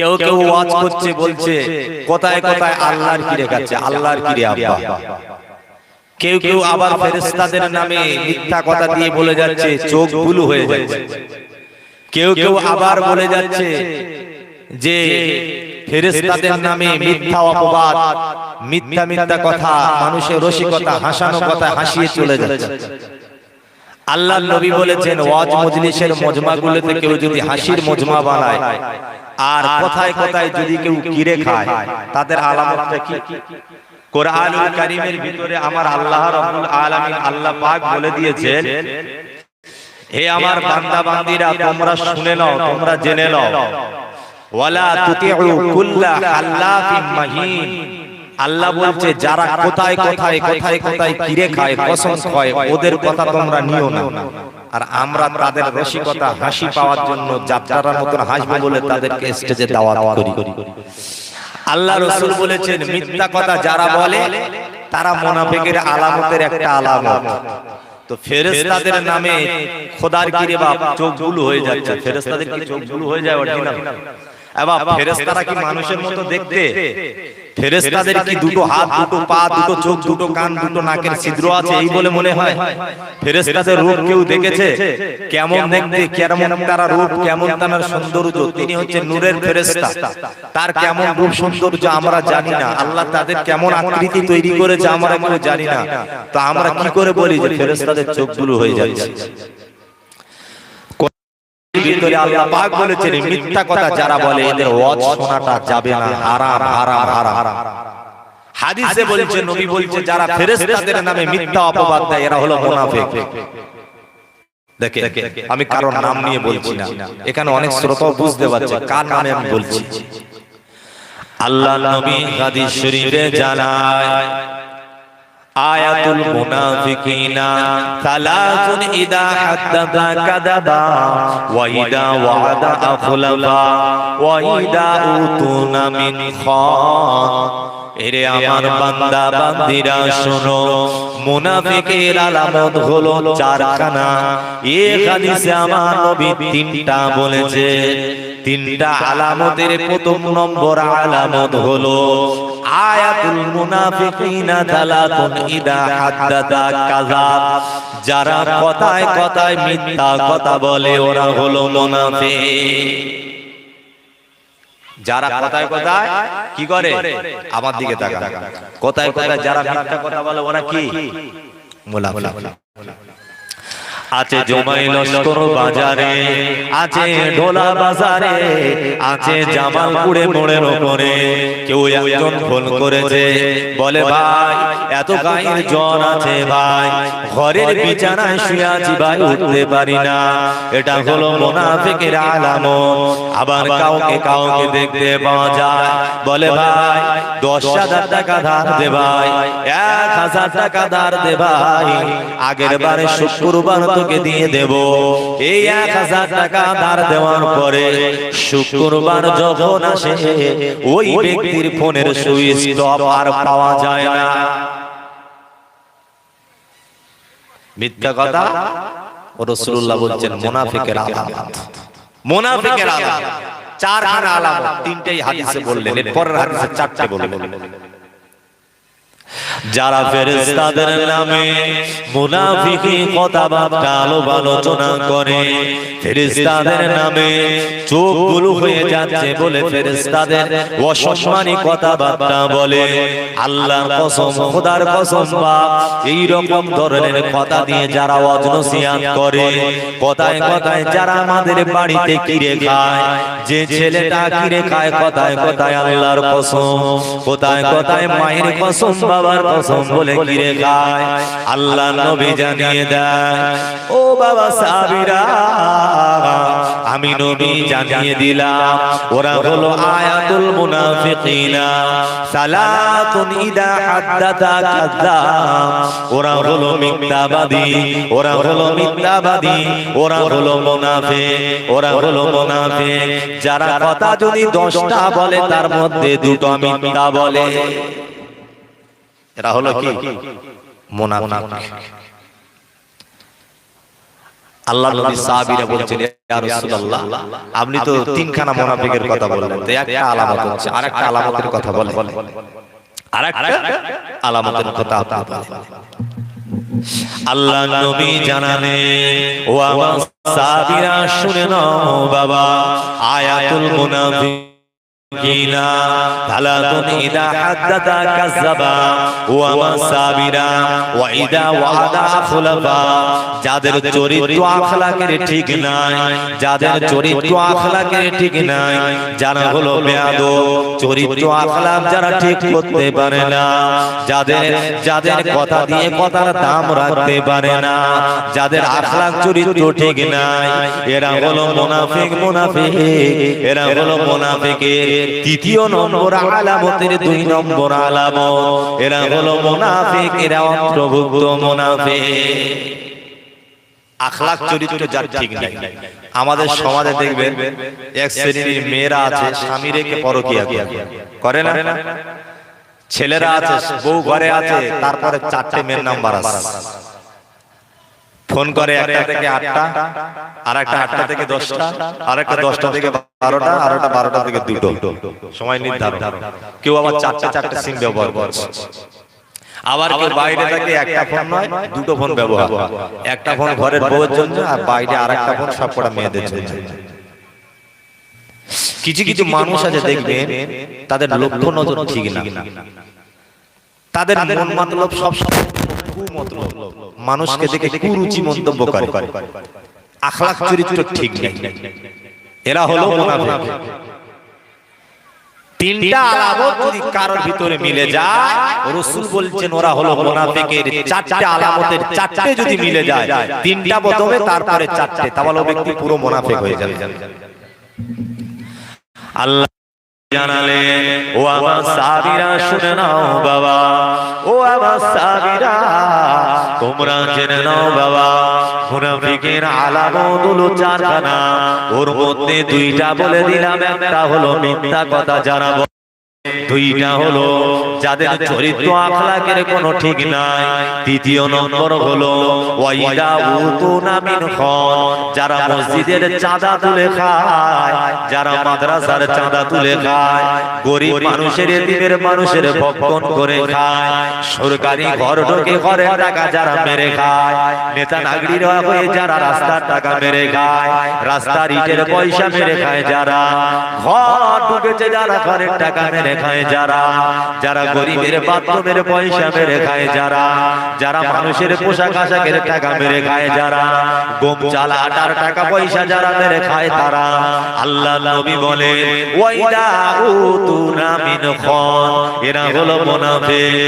কেউ কেউ ওয়াজ করছে বলছে কোথায় কোথায় আল্লাহর কি রেখাচ্ছে আল্লাহর কি রে আব্বা। কেউ কেউ আবার ফেরেশতাদের নামে মিথ্যা কথা দিয়ে বলে যাচ্ছে চোখ বুলু হয়ে যাচ্ছে। কেউ কেউ আবার বলে যাচ্ছে যে ফেরেশতাদের নামে মিথ্যা অপবাদ মিথ্যা মিথ্যা কথা মানুষের রসিকতা হাসানো কথা হাসিয়ে চলে যাচ্ছে। আল্লাহ নবী বলেছেন ওয়াজ মজলিসের মজমাগুলোতে কেউ যদি হাসির মজমা বানায় আর কোথায় কোথায় যদি কেউ কিরে খায় তাদের আলামতটা কি? কোরআনুল কারীমের ভিতরে আমার আল্লাহ রাব্বুল আলামিন আল্লাহ পাক বলে দিয়েছেন হে আমার বান্দা বান্দিরা তোমরা শুনে নাও তোমরা জেনে নাও। ওয়ালা তুতিউ কুল্লা হাল্লাফিন মাহিন। আল্লাহ বলছে যারা কোথায় কোথায় কোথায় কোথায় কিরে খায় কসম খায় ওদের কথা তোমরা নিও না। আর আমরা তাদের রসিকতা, হাসি পাওয়ার জন্য যাত্রার মতন হাসবো বলে তাদেরকে স্টেজে দাওয়াত করি। আল্লাহ রসুল বলেছেন, মিথ্যা কথা যারা বলে, তারা মোনাফেকের আলামতের একটা আলামত। তো ফেরেস্তাদের নামে খোদার কিরে বাপ চোখ ভুল হয়ে যাচ্ছে। ফেরেস্তাদের কি চোখ ভুল হয়ে যায় অরিজিনাল এবার ফেরেশতারা কি মানুষের মতো দেখতে? ফেরেশতাদের কি দুটো হাত দুটো পা দুটো চোখ দুটো কান দুটো নাকের ছিদ্র আছে এই বলে মনে হয়? ফেরেশতাদের রূপ কেউ দেখেছে? কেমন দেখতে? কেমন তারা রূপ? কেমন তার সৌন্দর্য? তিনি হচ্ছে নূরের ফেরেশতা। তার কেমন রূপ সৌন্দর্য আমরা জানি না। আল্লাহ তাদের কেমন আকৃতি তৈরি করেছে আমরা কেউ জানি না। তো আমরা কি করে বলি যে ফেরেশতাদের চোখগুলো হয়ে যাচ্ছে? না দেখে আমি কারোর নাম নিয়ে বলছি না। এখানে অনেক শ্রোতা বুঝতে পারছে, কার নামে আমি বলছি। আল্লাহ নবী হাদিস শরীফে জানায় আয়াতুল মুনাফিকিনা সালাসুন ইদা হাদ্দাথা কাযাবা ওয়া ইদা ওয়াদা আখলাফা ওয়া ইদা উতুনা মিন খান এরে আমার বান্দা, বান্দিরা শোনো। মুনাফিকের আলামত হলো চারখানা। এ হাদিসে আমার নবী তিনটা বলেছে। তিনটা আলামতের প্রথম নম্বর আলামত হলো, আয়াতুল মুনাফিকিনা তালাতুন ইদা হাদ্দাদা কাযাব যারা কথায় কথায় মিথ্যা কথা বলে, ওরা হলো মুনাফিক। যারা কথায় কথায় কি করে? আমার দিকে কথায় কথায় যারা মিথ্যা কথা বলে ওরা কি? আছে জমাই লস্কর বাজারে আছে ঢোলা বাজারে আছে জামালপুরে মোড়ের ওপরে। কেউ একজন ফোন করেছে বলে ভাই এত গায়ের জ্বর আছে ভাই ঘরের বিছানায় শুয়ে আছি ভাই উঠতে পারি না। এটা হলো মোনাফিকের আলামত। আবার কাউকে কাউকে দেখতে পাওয়া যায়। বলে ভাই দশ হাজার টাকা ধার দে ভাই এক হাজার টাকা ধার দে ভাই। আগের বারে শুক্রবার তোকে দিয়ে দেব। এই এক হাজার টাকা ধার দেওয়ার পরে শুক্রবার যখন আসে ওই ব্যক্তির ফোনের সুইচ টপ আর পাওয়া যায় না। মিথ্যা কথা রসুল্লাহ বলছেন, মুনাফিকের আলামত মুনাফিকের আলামত চারখানা আলামত, তিনটেই হাদিসে বললেন, এরপরের হাদিসে চারটে বললেন। যারা ফেরেশতাদের নামে মুনাফিকি কথাবার্তা আলোপ আলোচনা করে ফেরেশতাদের নামে চোখগুলো হয়ে যাচ্ছে বলে ফেরেশতাদের অসম্মানী কথাবার্তা বলে আল্লাহর কসম খোদার কসম বা এই রকম ধরনের কথা দিয়ে যারা অজনসিয়াত করে কথায় কথায় যারা আমাদের বাড়িতে কিরে খায় যে ছেলেটা কিরে খায় কথায় কথায় আল্লাহর কসম কোথায় কথায় মায়ের কসম বাবার কসম বলে কিরে খায় আল্লাহ নবী জানিয়ে দেয়, ও বাবা সাবিরা, আমি নবী জানিয়ে দিলাম, ওরা হলো আয়াতুল মুনাফিকিনা, সালাতুন ইদা হাদ্দাতা কাযাব ওরা হলো মিথ্যাবাদী, ওরা হলো মিথ্যাবাদী, ওরা হলো মুনাফিক, ওরা হলো মুনাফিক, যারা কথা যদি দশটা বলে, তার মধ্যে দুটো মিথ্যা বলে। এরা হলো কি? মুনাফিক। আল্লাহ নবী সাহাবীরা বলছেন ইয়া রাসূলুল্লাহ আপনি তো তিনখানা মুনাফিকের কথা বললেন তো একটা আলামত হচ্ছে আরেকটা আলামতের কথা বলেন। আরেকটা আলামতের কথা আপনি বলেন। আল্লাহ নবী জানানে ও আমার সাহাবীরা শুনে নাও বাবা আয়াতুল মুনাফিকিনা যাদের চরিত্র আখলাকের ঠিক নাই, যাদের চরিত্র আখলাকের ঠিক নাই, যারা হলো বেয়াদব, চরিত্র আখলাক যারা ঠিক করতে পারে না, যাদের যাদের কথা দিয়ে কথার দাম রাখতে পারে না, যাদের আখলাক চরিত্র ঠিক নাই, এরা হলো মুনাফিক মুনাফিক, এরা হলো মুনাফিকের তৃতীয় নম্বর আলামতের দুই নম্বর আলামত। এরা হলো মুনাফিক, এরা অন্তর্ভুক্ত মুনাফিক। আখলাক চরিত্র যার ঠিক নাই। আমাদের সমাজে দেখবেন, এক শ্রেণির মেয়েরা আছে স্বামী রেখে পরকিয়া করে না? ছেলেরা আছে, বউ ঘরে আছে, তারপরে চারটে মেয়ের নাম্বার আছে। ফোন করে একটা থেকে আটটা আর একটা আটটা থেকে দশটা আর একটা দশটা থেকে বারোটা আর একটা বারোটা থেকে দুটো। সময় নির্ধারণ। কেউ আবার চারটে চারটে সিম ব্যবহার করছে। আবার কেউ বাইরে থাকে একটা ফোন নয় দুটো ফোন ব্যবহার। একটা ফোন ঘরের বউয়ের জন্য আর বাইরে আর একটা ফোন সবকটা মেয়েদের জন্য। কিছু কিছু মানুষ আছে দেখবেন তাদের লক্ষ্য নজর ঠিক না। তাদের মন মতলব সব সময় মানুষকে দেখে কুরুচি মন্তব্য করে। আখলাক চরিত্র ঠিক নেই। এরা হলো মুনাফিক। তিনটা আলামত যদি কারোর ভিতরে মিলে যায় রাসূল বলছেন ওরা হলো মুনাফিকের চারটে আলামতের চারটে যদি মিলে যায় তিনটা প্রথমে তারপরে চারটে। তাহলে ব্যক্তি পুরো মুনাফিক হয়ে যাবে। আল্লাহ জানালে ও আমার সাবিরা শুনে নাও বাবা। তোমরা জেনে নাও বাবা। মুনাফিকের আলামতগুলো চারখানা। ওর মধ্যে দুইটা বলে দিলাম, একটা হলো মিথ্যা কথা জানাব। দুইটা হলো যাদের চরিত্র আখলাকের কোনো ঠিক নাই। তৃতীয় নম্বর হলো ওয়াইদা উতুনা খন। যারা মসজিদের চাঁদা তুলে খায় যারা মাদ্রাসার চাঁদা তুলে খায় গরিব মানুষের এতিমের মানুষের ভক্ষণ করে খায়। সরকারি ঘর ঢোকে ঘরের টাকা যারা মেরে খায় নেতা নাগরিক হয়ে যারা রাস্তার টাকা মেরে খায় রাস্তার ইটের পয়সা মেরে খায় যারা ঘর ঢুকেছে যারা ঘরের টাকা মেরে খায় যারা যারা গরিবের বাথরুমের পয়সা মেরে খায় যারা যারা মানুষের পোশাক আশাকের টাকা মেরে খায় যারা গম চাল আটার টাকা পয়সা যারা মেরে খায় তারা আল্লাহ নবী বলে ওয়াইদা উতুনা মিন খন। এরা হলো মুনাফিক।